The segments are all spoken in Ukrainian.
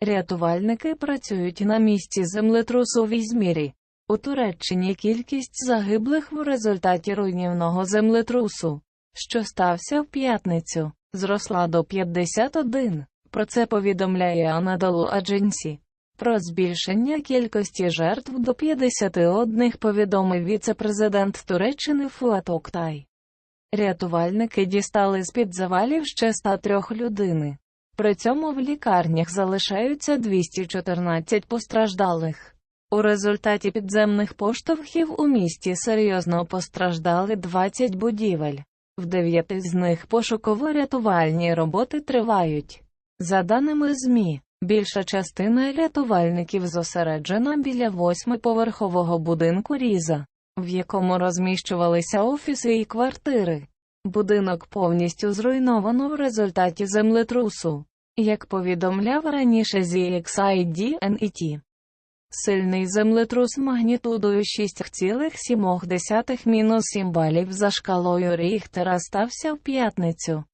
Рятувальники працюють на місці землетрусу в Ізмірі. У Туреччині кількість загиблих в результаті руйнівного землетрусу, що стався в п'ятницю, зросла до 51. Про це повідомляє Анадолу Адженсі. Про збільшення кількості жертв до 51 повідомив віце-президент Туреччини Фуат Октай. Рятувальники дістали з-під завалів ще 103 людини. При цьому в лікарнях залишаються 214 постраждалих. У результаті підземних поштовхів у місті серйозно постраждали 20 будівель. В дев'яти з них пошуково-рятувальні роботи тривають. За даними ЗМІ, більша частина рятувальників зосереджена біля восьмиповерхового будинку Різа, в якому розміщувалися офіси і квартири. Будинок повністю зруйновано в результаті землетрусу, як повідомляв раніше ZXID NET. Сильний землетрус магнітудою 6,7 балів за шкалою Ріхтера стався в п'ятницю.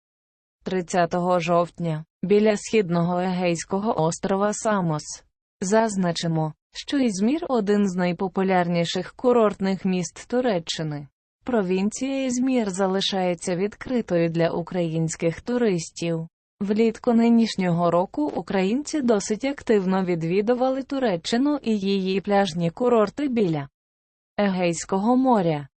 30 жовтня, біля східного Егейського острова Самос. Зазначимо, що Ізмір – один з найпопулярніших курортних міст Туреччини. Провінція Ізмір залишається відкритою для українських туристів. Влітку нинішнього року українці досить активно відвідували Туреччину і її пляжні курорти біля Егейського моря.